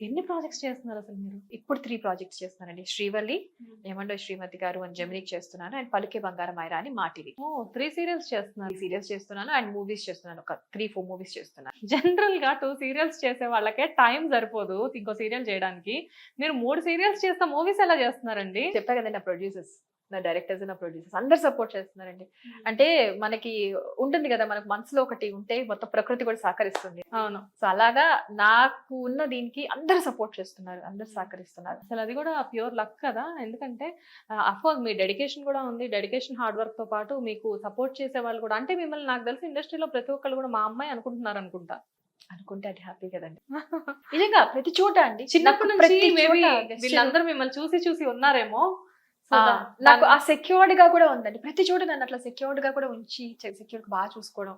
ఎన్ని ప్రాజెక్ట్స్ చేస్తున్నారు అసలు మీరు? ఇప్పుడు త్రీ ప్రాజెక్ట్స్ చేస్తున్నానండి. శ్రీవల్లి ఏమండో శ్రీమతి గారు అని జమినికి చేస్తున్నాను. అండ్ పలుకే బంగారం మైరా అని మా టీవీ. ఓ త్రీ సీరియల్స్ చేస్తున్నారు. సీరియల్స్ చేస్తున్నాను అండ్ మూవీస్ చేస్తున్నాను. ఒక త్రీ ఫోర్ మూవీస్ చేస్తున్నాను. జనరల్గా టూ సీరియల్స్ చేసే వాళ్ళకే టైం సరిపోదు ఇంకో సీరియల్ చేయడానికి. మీరు మూడు సీరియల్స్ చేస్తే మూవీస్ ఎలా చేస్తున్నారండి? చెప్పా కదండి నా ప్రొడ్యూసర్స్ నా డైరెక్టర్స్ నా ప్రొడ్యూసర్స్ అందరు సపోర్ట్ చేస్తున్నారండి. అంటే మనకి ఉంటుంది కదా మనకు మనసులో ఒకటి ఉంటే మొత్తం ప్రకృతి కూడా సహకరిస్తుంది. అవును. సో అలాగా నాకు ఉన్న దీనికి అందరు సపోర్ట్ చేస్తున్నారు అందరు సహకరిస్తున్నారు. అసలు అది కూడా ప్యూర్ లక్ కదా. ఎందుకంటే అఫ్కోర్స్ మీ డెడికేషన్ కూడా ఉంది. డెడికేషన్ హార్డ్ వర్క్తో పాటు మీకు సపోర్ట్ చేసే వాళ్ళు కూడా అంటే మిమ్మల్ని నాకు తెలిసి ఇండస్ట్రీలో ప్రతి ఒక్కళ్ళు కూడా మా అమ్మాయి అనుకుంటున్నారు అనుకుంటా. అనుకుంటే అది హ్యాపీ కదండి. నిజంగా ప్రతి చోట అండి. చిన్నప్పటి నుంచి మేబీ వీళ్ళందరూ మిమ్మల్ని చూసి చూసి ఉన్నారేమో. నాకు ఆ సెక్యూర్డ్గా కూడా ఉందండి. ప్రతి చోట నన్ను అట్లా సెక్యూర్డ్గా కూడా ఉంచి సెక్యూర్ బాగా చూసుకోవడం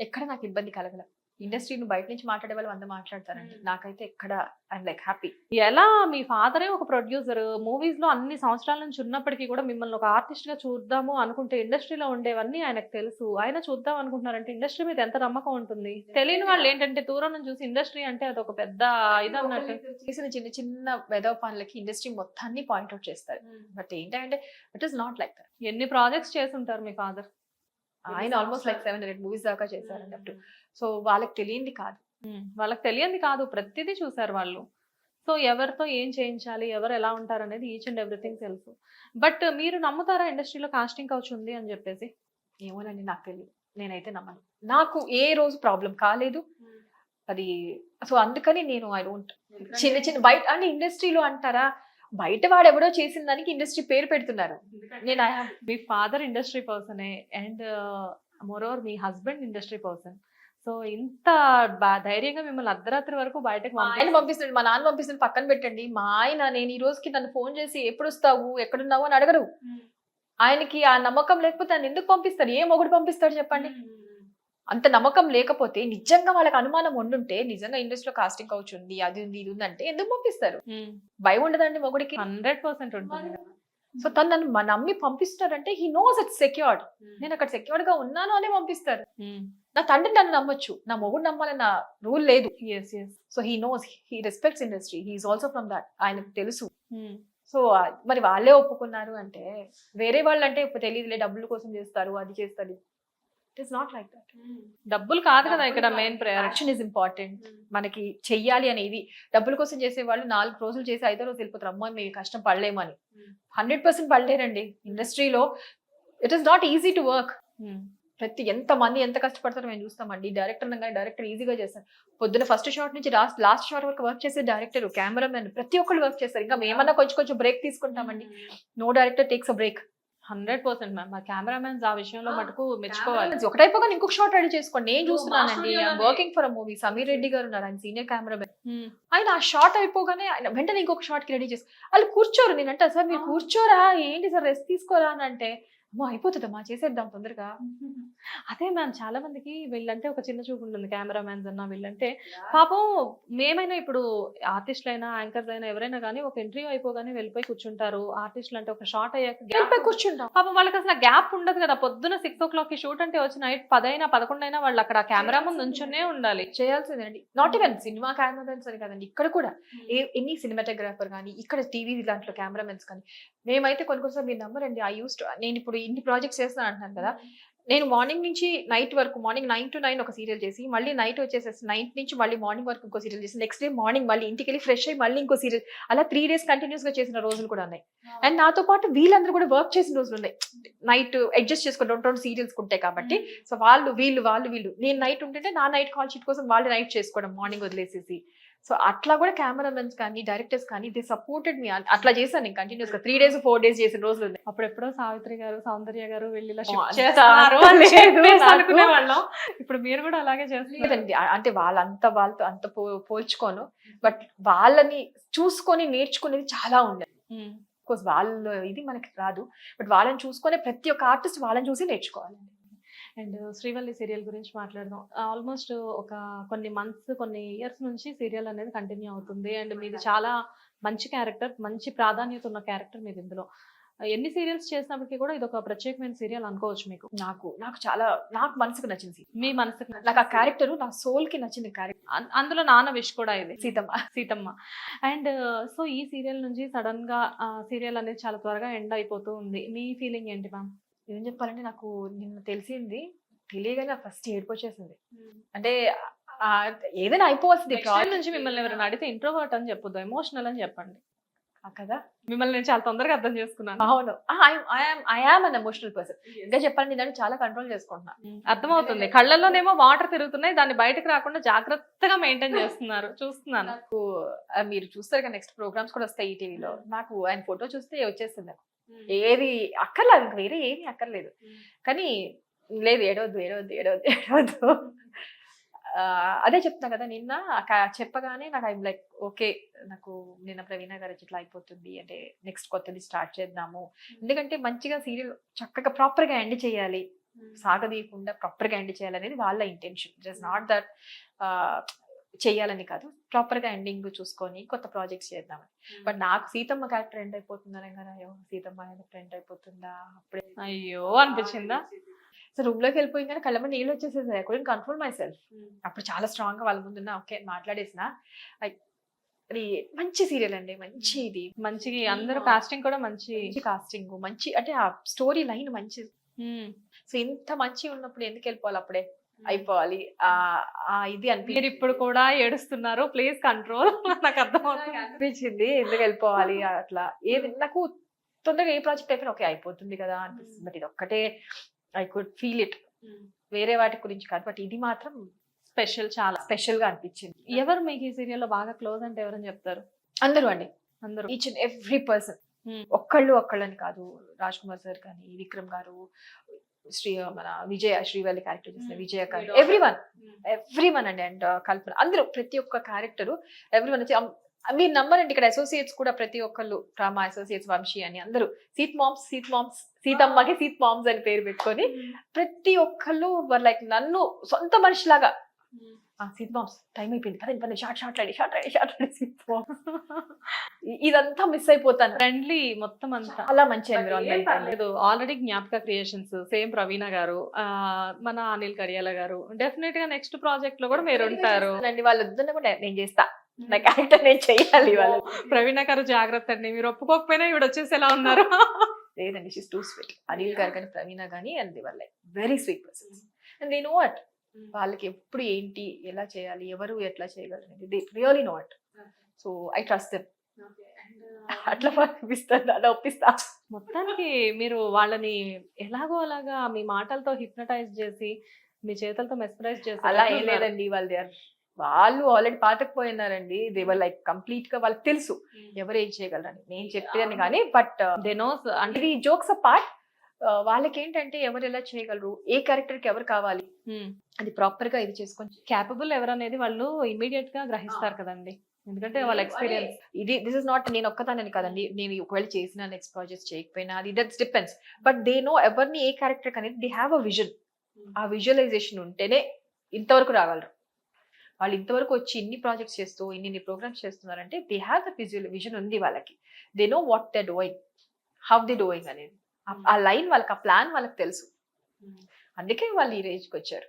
ఎక్కడ నాకు ఇబ్బంది కలగల. ఇండస్ట్రీని బయట నుంచి మాట్లాడే వాళ్ళు వంద మాట్లాడతారండి. నాకైతే ఎక్కడ ఐఎమ్ లైక్ హ్యాపీ. ఎలా మీ ఫాదరే ఒక ప్రొడ్యూసర్ మూవీస్లో అన్ని సంవత్సరాల నుంచి ఉన్నప్పటికీ కూడా మిమ్మల్ని ఒక ఆర్టిస్ట్గా చూద్దాము అనుకుంటే ఇండస్ట్రీలో ఉండేవన్నీ ఆయనకు తెలుసు. ఆయన చూద్దాం అనుకుంటున్నారంటే ఇండస్ట్రీ మీద ఎంత నమ్మకం ఉంటుంది? తెలియని వాళ్ళు ఏంటంటే దూరం నుంచి చూసి ఇండస్ట్రీ అంటే అది ఒక పెద్ద ఇది అన్నట్టు. చేసిన చిన్న చిన్న వెదవ పనులకి ఇండస్ట్రీ మొత్తాన్ని పాయింట్అవుట్ చేస్తారు. బట్ ఏంటంటే it is not like that. ఎన్ని ప్రాజెక్ట్స్ చేస్తుంటారు మీ ఫాదర్? ఆయన almost like seven hundred movies దాకా చేశారండి అప్పుడు సో వాళ్ళకి తెలియంది కాదు. వాళ్ళకి తెలియంది కాదు. ప్రతిదీ చూసారు వాళ్ళు. సో ఎవరితో ఏం చేయించాలి? ఎవరు ఎలా ఉంటారు అనేది ఈచ్ అండ్ ఎవ్రీథింగ్ తెలుసు. బట్ మీరు నమ్ముతారా ఇండస్ట్రీలో కాస్టింగ్ కౌచ్ ఉంది అని చెప్పేసి? ఏమోనండి నాకు తెలియదు నేనైతే నమ్మను. నాకు ఏ రోజు ప్రాబ్లం కాలేదు. అది సో అందుకని నేను ఐ డోంట్ చిన్న చిన్న బయట అంటే ఇండస్ట్రీలో అంటారా? బయట వాడు ఎవడో చేసిన దానికి ఇండస్ట్రీ పేరు పెడుతున్నారు. నేను have- మీ ఫాదర్ ఇండస్ట్రీ పర్సనే అండ్ మోరోవర్ మీ హస్బెండ్ ఇండస్ట్రీ పర్సన్. సో ఇంత ధైర్యంగా మిమ్మల్ని అర్ధరాత్రి వరకు బయటకు మా ఆయన పంపిస్తున్నాడు. మా నాన్న పంపిస్తున్నాడు. పక్కన పెట్టండి. మా ఆయన నేను ఈ రోజుకి నన్ను ఫోన్ చేసి ఎప్పుడు వస్తావు ఎక్కడున్నావు? అని అడగరు. ఆయనకి ఆ నమ్మకం లేకపోతే నన్ను ఎందుకు పంపిస్తాడు ఏ మొగుడు పంపిస్తాడు చెప్పండి? అంత నమ్మకం లేకపోతే నిజంగా వాళ్ళకి అనుమానం ఉండుంటే నిజంగా ఇండస్ట్రీలో కాస్టింగ్ కౌచ్ ఉంది అది ఉంది ఇది ఉంది అంటే ఎందుకు పంపిస్తారు? భయం ఉండదండి మొగుడికి. హండ్రెడ్ పర్సెంట్ ఉంటుంది. సో తను నన్ను మ- నమ్మి పంపిస్తారంటే హీ నోస్ ఇట్స్ సెక్యూర్డ్ నేను అక్కడ సెక్యూర్డ్గా ఉన్నాను అనే పంపిస్తారు. నా తండ్రి నన్ను నమ్మొచ్చు. నా మొగుడు నమ్మాలన్న రూల్ లేదు. So he knows he respects industry he's also from that ఆయనకు తెలుసు. సో మరి వాళ్ళే ఒప్పుకున్నారు అంటే వేరే వాళ్ళు అంటే ఇప్పుడు తెలియదులే డబ్బుల కోసం చేస్తారు అది చేస్తారు. It is not like that డబ్బులు కాదు కదా ఇక్కడ మెయిన్ యాక్షన్ ఇస్ ఇంపార్టెంట్ మనకి చెయ్యాలి అనేది డబ్బుల కోసం చేసే వాళ్ళు నాలుగు రోజులు చేసి ఐదో రోజు వెళ్ళిపోతారు. అమ్మో మేము ఈ కష్టం పడలేమని. హండ్రెడ్ పర్సెంట్ పడలేరండి. ఇండస్ట్రీలో it is not easy to work ప్రతి ఎంత మంది ఎంత కష్టపడతారో మేము చూస్తామండి. డైరెక్టర్ కానీ డైరెక్టర్ ఈజీగా చేస్తారు. పొద్దున ఫస్ట్ షాట్ నుంచి లాస్ట్ లాస్ట్ షాట్ వరకు వర్క్ చేసే డైరెక్టర్ కెమెరామెన్ ప్రతి ఒక్కళ్ళు వర్క్ చేస్తారు. ఇంకా మేమన్నా కొంచెం కొంచెం బ్రేక్ తీసుకుంటామండి. No director takes a break hundred percent ma'am. మా కెమెరామెన్స్ ఆ విషయంలో మటుకు మెచ్చుకోవాలి. ఒకటైపోగానే ఇంకొక షాట్ రెడీ చేసుకోండి. నేను చూస్తున్నానండి. Working for a movie Sameer Reddy గారు ఉన్నారు. ఆయన సీనియర్ కెమెరామెన్ ఆయన ఆ షార్ట్ అయిపోగానే ఆయన వెంటనే ఇంకొక షార్ట్కి రెడీ చేసి వాళ్ళు కూర్చోరు. నేను అంటే సార్ మీరు. కూర్చోరా? ఏంటి సార్? రెస్ట్ తీసుకోరా? అని అంటే అమ్మో! అయిపోతుందమ్మా చేసేద్దాం తొందరగా. అదే మ్యామ్ చాలా మందికి వీళ్ళంటే ఒక చిన్న చూపు ఉంటుంది కెమెరామ్యాన్స్ అన్న వీళ్ళంటే. పాపం మేమైనా ఇప్పుడు ఆర్టిస్టులు అయినా యాంకర్స్ అయినా ఎవరైనా కానీ ఒక ఇంటర్వ్యూ అయిపోగానే వెళ్ళిపోయి కూర్చుంటారు. ఆర్టిస్టులు అంటే ఒక షార్ట్ అయ్యాక వెళ్ళిపోయి కూర్చుంటాం. పాపం వాళ్ళకి అసలు గ్యాప్ ఉండదు కదా. పొద్దున సిక్స్ ఓ క్లాక్కి షూట్ అంటే వచ్చి నైట్ పదైనా పదకొండు అయినా వాళ్ళు అక్కడ కెమెరా ముందు ఉంచునే ఉండాలి. చేయాల్సిందేనండి నాట్ ఈవెన్ సినిమా కెమెరామెన్స్ అని కదండి ఇక్కడ కూడా. ఎన్ని సినిమాటోగ్రాఫర్ కానీ ఇక్కడ టీవీ దాంట్లో కెమెరామెన్స్ కానీ మేమైతే కొన్ని కొన్నిసార్లు మీరు నమ్మరండి. ఐ యూస్ నేను ఇప్పుడు ఇన్ని ప్రాజెక్ట్స్ చేస్తున్నాను అంటున్నాను కదా. నేను మార్నింగ్ నుంచి నైట్ వరకు మార్నింగ్ నైన్ టు నైన్ ఒక సీరియల్ చేసి మళ్ళీ నైట్ వచ్చేసేసి నైట్ నుంచి మళ్ళీ మార్నింగ్ వరకు ఇంకో సీరియల్ చేసి నెక్స్ట్ డే మార్నింగ్ మళ్ళీ ఇంటికి వెళ్ళి ఫ్రెష్ అయ్యి మళ్ళీ ఇంకో సీరియల్ అలా త్రీ డేస్ కంటిన్యూస్గా చేసిన రోజులు కూడా ఉన్నాయి. అండ్ నాతో పాటు వీళ్ళందరూ కూడా వర్క్ చేసిన రోజులు ఉన్నాయి. నైట్ అడ్జస్ట్ చేసుకుని రెండు రెండు సీరియల్స్ ఉంటాయి కాబట్టి. సో వాళ్ళు వీళ్ళు వాళ్ళు వీళ్ళు. నేను నైట్ ఉంటుంటే నా నైట్ కాల్ షీట్ కోసం వాళ్ళు నైట్ చేసుకోవడం మార్నింగ్ వదిలేసేసి. సో అట్లా కూడా కెమెరామెన్స్ కానీ డైరెక్టర్స్ కానీ దే సపోర్టెడ్ మీ. అట్లా చేశాను నేను కంటిన్యూస్గా త్రీ డేస్ ఫోర్ డేస్ చేసిన రోజులు ఉన్నాయి. అప్పుడెప్పుడో సావిత్రి గారు సౌందర్య గారు వెళ్ళి. అనుకునే ఇప్పుడు మీరు కూడా అలాగే చేస్తున్నారు. ఆ- అంటే వాళ్ళంత వాళ్ళతో అంత పోల్చుకోను. బట్ వాళ్ళని చూసుకొని నేర్చుకునేది చాలా ఉండదు. కోర్స్ వాళ్ళ ఇది మనకి రాదు. బట్ వాళ్ళని చూసుకొని ప్రతి ఒక్క ఆర్టిస్ట్ వాళ్ళని చూసి నేర్చుకోవాలండి అండ్ శ్రీవల్లి సీరియల్ గురించి మాట్లాడదాం. ఆల్మోస్ట్ ఒక కొన్ని మంత్స్ కొన్ని ఇయర్స్ నుంచి సీరియల్ అనేది కంటిన్యూ అవుతుంది. అండ్ మీది చాలా మంచి క్యారెక్టర్ మంచి ప్రాధాన్యత ఉన్న క్యారెక్టర్ మీది ఇందులో. ఎన్ని సీరియల్స్ చేసినప్పటికీ కూడా ఇది ఒక ప్రత్యేకమైన సీరియల్ అనుకోవచ్చు మీకు. నాకు నాకు చాలా నాకు మనసుకు నచ్చింది. మీ మనసుకు నాకు ఆ క్యారెక్టర్ నా సోల్కి నచ్చింది క్యారెక్టర్ అందులో నాన్న విష్ కూడా ఇది. సీతమ్మ. సీతమ్మ. అండ్ సో ఈ సీరియల్ నుంచి సడన్గా సీరియల్ అనేది చాలా త్వరగా ఎండ్ అయిపోతూ ఉంది. మీ ఫీలింగ్ ఏంటి మ్యామ్ ఏం చెప్పాలంటే నాకు నిన్న తెలిసింది తెలియగానే ఫస్ట్ ఏడుపు వచ్చేసింది. అంటే ఏదైనా అయిపోవాల్సింది. ప్రాజెక్ట్ నుంచి మిమ్మల్ని ఎవరైనా అడిగితే ఇంట్రోవర్ట్ అని చెప్పొద్దు ఎమోషనల్ అని చెప్పండి. కదా? మిమ్మల్ని నేను చాలా తొందరగా అర్థం చేసుకున్నాను. అవును. I am an emotional person ఇంకా చెప్పాలంటే దాన్ని చాలా కంట్రోల్ చేసుకుంటున్నా. అర్థమవుతుంది. కళ్ళల్లోనేమో వాటర్ తిరుగుతున్నాయి దాన్ని బయటకు రాకుండా జాగ్రత్తగా మెయింటైన్ చేస్తున్నారు. చూస్తున్నాను. నాకు మీరు చూస్తారు కదా నెక్స్ట్ ప్రోగ్రామ్స్ కూడా వస్తాయి ఈ టీవీలో. నాకు ఆయన ఫోటో చూస్తే వచ్చేస్తుంది నాకు. ఏది అక్కర్లేదు ఇంక వేరే ఏమీ అక్కర్లేదు. కానీ లేదు ఏడవద్దు ఏడవద్దు ఏడవద్దు ఏడవద్దు. అదే చెప్తున్నా కదా నిన్న చెప్పగానే నాకు ఐమ్ లైక్ ఓకే నాకు నిన్న ప్రవీణ గారు ఇట్లా అయిపోతుంది అంటే నెక్స్ట్ కొత్తది స్టార్ట్ చేద్దాము. ఎందుకంటే మంచిగా సీరియల్ చక్కగా ప్రాపర్గా ఎండ్ చేయాలి. సాగదీయకుండా ప్రాపర్గా ఎండ్ చేయాలనేది వాళ్ళ ఇంటెన్షన్. జస్ట్ నాట్ దట్ చేయాలని కాదు. ప్రాపర్గా ఎండింగ్ చూసుకొని కొత్త ప్రాజెక్ట్స్ చేద్దామని. బట్ నాకు సీతమ్మ క్యారెక్టర్ ఎండ్ అయిపోతుందని కదా అయ్యో సీతమ్మ ఎండ్ అయిపోతుందా? అప్పుడే అయ్యో అనిపించిందా? సో రూమ్లోకి వెళ్ళిపోయి కానీ కళ్ళ నీళ్ళు వచ్చేసేసాయి. I couldn't control myself అప్పుడు చాలా స్ట్రాంగ్గా వాళ్ళ ముందున్న ఓకే మాట్లాడేసిన. అది మంచి సీరియల్ అండి. మంచి ఇది. మంచి అందరూ కాస్టింగ్ కూడా మంచి కాస్టింగ్ మంచి అంటే ఆ స్టోరీ లైన్ మంచి మ్మ్. సో ఇంత మంచి ఉన్నప్పుడు ఎందుకు వెళ్ళిపోవాలి అప్పుడే? అయిపోవాలి. ఇది మీరు అనిపి ఇప్పుడు కూడా ఏడుస్తున్నారు ప్లీజ్ కంట్రోల్ నాకు అర్థమవుతుంది. అనిపించింది. ఎందుకు వెళ్ళిపోవాలి అట్లా? ఏది నాకు తొందరగా ఏ ప్రాజెక్ట్ అయిపోయినా ఓకే అయిపోతుంది కదా అనిపిస్తుంది. బట్ ఇది ఒక్కటే ఐ కుడ్ ఫీల్ ఇట్. వేరే వాటి గురించి కాదు. బట్ ఇది మాత్రం స్పెషల్ చాలా. స్పెషల్గా అనిపించింది ఎవరు మీకు ఈ సీరియల్లో బాగా క్లోజ్ అంటే ఎవరని చెప్తారు? అందరూ అండి. అందరూ. Each and every person. ఒక్కళ్ళు ఒక్కళ్ళని కాదు. రాజ్ కుమార్ సార్ కానీ విక్రమ్ గారు శ్రీ మన విజయ శ్రీవల్లి క్యారెక్టర్ చేసిన Hmm. Vijaya. Every one every one అండి అండ్ కల్పన. అందరూ ప్రతి ఒక్క క్యారెక్టర్ ఎవ్రీ వన్ వచ్చి మీరు నమ్మరండి ఇక్కడ అసోసియేట్స్ కూడా ప్రతి ఒక్కళ్ళు డ్రామా అసోసియేట్స్ వంశీ అని అందరూ సీట్ మామ్స్ సీట్ మామ్స్ సీతమ్మకి సీట్ మామ్స్ అని పేరు పెట్టుకొని ప్రతి ఒక్కళ్ళు లైక్ నన్ను సొంత మనిషిలాగా ఆ సీట్ మామ్స్ టైం అయిపోయింది. పదండి పదండి shot shot ready shot ready shot ready sweet moms ఇదంతా మిస్ అయిపోతాను. ఫ్రెండ్లీ మొత్తం అంతా. చాలా మంచి environment already Gnapaka creations same Praveena గారు మన అనిల్ కడియాల గారు. డెఫినెట్గా నెక్స్ట్ ప్రాజెక్ట్లో కూడా మీరు ఉంటారు. వాళ్ళు వద్దన్న కూడా నేను చేస్తా. నా క్యారెక్టర్ నేను వాళ్ళు ప్రవీణ గారు జాగ్రత్త అండి. మీరు ఒప్పుకోకపోయినా ఇవిడ వచ్చేసి ఎలా ఉన్నారు. లేదండి షీస్ టూ స్వీట్ అనిల్ గారు కానీ ప్రవీణ కానీ అండ్ వాళ్ళ very sweet persons and they know it వాళ్ళకి ఎప్పుడు ఏంటి ఎలా చేయాలి ఎవరు ఎట్లా చేయగలరు అనేది they really know it so I trust them. అట్లా పంపిస్తాను అలా ఒప్పిస్తా. మొత్తానికి మీరు వాళ్ళని ఎలాగో అలాగా మీ మాటలతో హిప్నటైజ్ చేసి మీ చేతులతో మెస్పరైజ్ చేసి అలా ఏం లేదండి వాళ్ళు are- వాళ్ళు ఆల్రెడీ పాతకపోయినారండి. దే వర్ లైక్ కంప్లీట్గా వాళ్ళకి తెలుసు ఎవరు ఏం చేయగలరని. నేను చెప్పేదాన్ని కానీ బట్ దే నోస్ అంటే ఇది జోక్స్ అపార్ట్ వాళ్ళకి ఏంటంటే ఎవరు ఎలా చేయగలరు? ఏ క్యారెక్టర్కి ఎవరు కావాలి? అది ప్రాపర్గా ఇది చేసుకొని క్యాపబుల్ ఎవరనేది వాళ్ళు ఇమీడియట్గా గ్రహిస్తారు కదండి. ఎందుకంటే వాళ్ళ ఎక్స్పీరియన్స్ ఇది దిస్ ఇస్ నాట్ నేను ఒక్కదానని కదండి. నేను ఒకవేళ చేసిన నెక్స్ట్ ప్రాజెక్ట్ చేయకపోయినా అది that's depends but they know ఎవరిని ఏ క్యారెక్టర్ అనేది they have a vision ah visualization ఉంటేనే ఇంతవరకు రాగలరు. వాళ్ళు ఇంతవరకు వచ్చి ఇన్ని ప్రాజెక్ట్స్ చేస్తూ ఇన్ని ఇన్ని ప్రోగ్రామ్స్ చేస్తున్నారంటే they have the visual vision ఉంది వాళ్ళకి. They know what they doing how they doing అనేది. ఆ- లైన్ వాళ్ళకి ఆ ప్లాన్ వాళ్ళకి తెలుసు. అందుకే వాళ్ళు ఈ రేంజ్కి వచ్చారు.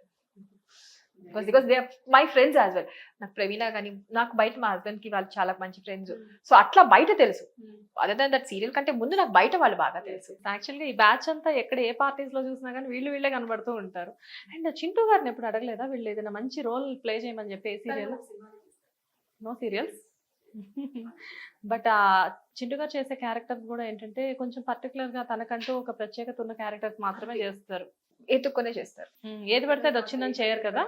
Because they my friends as well నాకు ప్రవీణ కానీ నాకు బయట మా హస్బెండ్కి వాళ్ళు చాలా మంచి ఫ్రెండ్స్ సో అట్లా బయట తెలుసు. అదర్ దాన్ దట్ సీరియల్ కంటే ముందు నాకు బయట వాళ్ళు బాగా తెలుసు. యాక్చువల్గా ఈ బ్యాచ్ అంతా ఎక్కడ ఏ పార్టీస్లో చూసినా కానీ వీళ్ళు వీళ్ళే కనబడుతూ ఉంటారు. అండ్ చింటూ గారిని ఎప్పుడు అడగలేదా? వీళ్ళు ఏదైనా మంచి రోల్ ప్లే చేయమని చెప్పి a serial no serials but ఆ చింటూ గారు చేసే క్యారెక్టర్స్ కూడా ఏంటంటే కొంచెం పర్టికులర్గా తనకంటూ ఒక ప్రత్యేకత ఉన్న క్యారెక్టర్స్ మాత్రమే చేస్తారు. ఎత్తుకొనే చేస్తారు. ఏది పడితే అది వచ్చిందని చేయరు కదా?